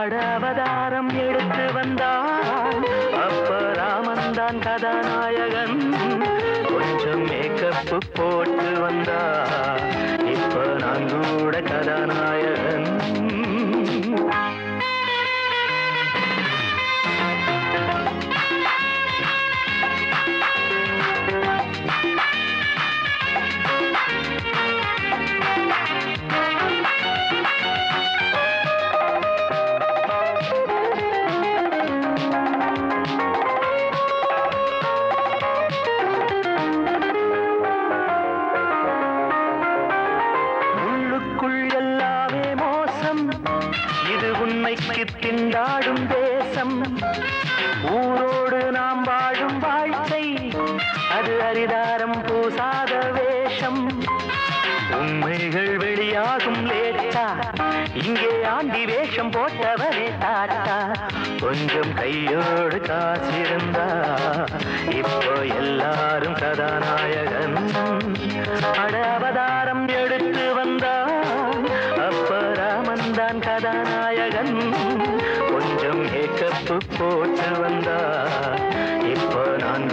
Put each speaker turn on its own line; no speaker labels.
அடவதாரம் எடுத்து வந்தான். அப்ப ராமன் தான் கதாநாயகன். கொஞ்சம் மேக்கப்பு போட்டு வந்தான். தேசம். இது உண்மைக்கு திண்டாடும் தேசம். ஊரோடு நாம் வாழும் வாழ்க்கை அது அரிதாரம் பூசாத வேஷம். உண்மைகள் வெளியாகும் லேட்டா இங்கே ஆண்டி வேஷம் போட்டவரே தாத்தா. கொஞ்சம் கையோடு காசிருந்தா இப்போ எல்லாரும் கதானா தான் கதாநாயகன். கொஞ்சம் ஏக்கப்பு போட்டு வந்தா. இப்போ நான்